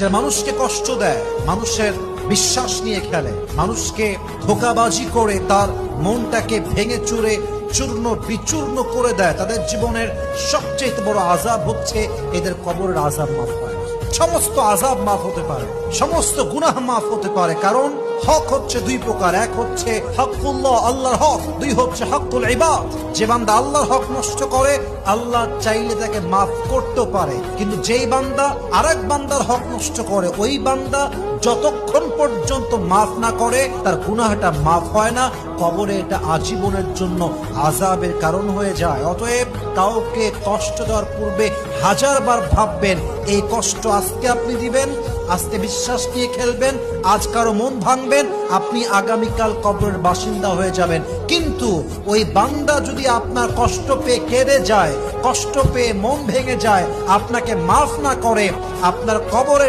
যে মানুষকে কষ্ট দেয়, মানুষের বিশ্বাস নিয়ে খেলে, মানুষকে ধোকাবাজি করে তার মনটাকে ভেঙে চুরে চূর্ণ বিচূর্ণ করে দেয়, তাদের জীবনের সবচেয়ে বড় আজাব হচ্ছে এদের কবরের আজাব মাফ হয় সমস্ত আজাব মাফ হতে পারে, সমস্ত গুনাহ মাফ হতে পারে, কারণ হক হচ্ছে দুই প্রকার, এক হচ্ছে হকুল্লাহ আল্লাহর হক, দুই হচ্ছে হকুল ইবাদ। যে বান্দা আল্লাহর হক নষ্ট করে, আল্লাহ চাইলে তাকে মাফ করতে পারে। কিন্তু যেই বান্দা আরেক বান্দার হক নষ্ট করে, ওই বান্দা যতক্ষণ পর্যন্ত মাফ না করে, তার গুনাহটা মাফ হয় না, কবরে এটা আজীবনের জন্য আজাবের কারণ হয়ে যায়। অতএব কাউকে কষ্ট দেওয়ার পূর্বে হাজারবার ভাববেন, এই কষ্ট আজকে আপনি দিবেন আজকে বিশ্বাস নিয়ে খেলবেন, আজ কারও মন ভাঙবেন, আপনি আগামীকাল কবরের বাসিন্দা হয়ে যাবেন। কিন্তু ওই বান্দা যদি আপনার কষ্ট পেয়ে কেঁদে যায়, কষ্ট পেয়ে মন ভেঙে যায়, আপনাকে মাফ না করে আপনার কবরের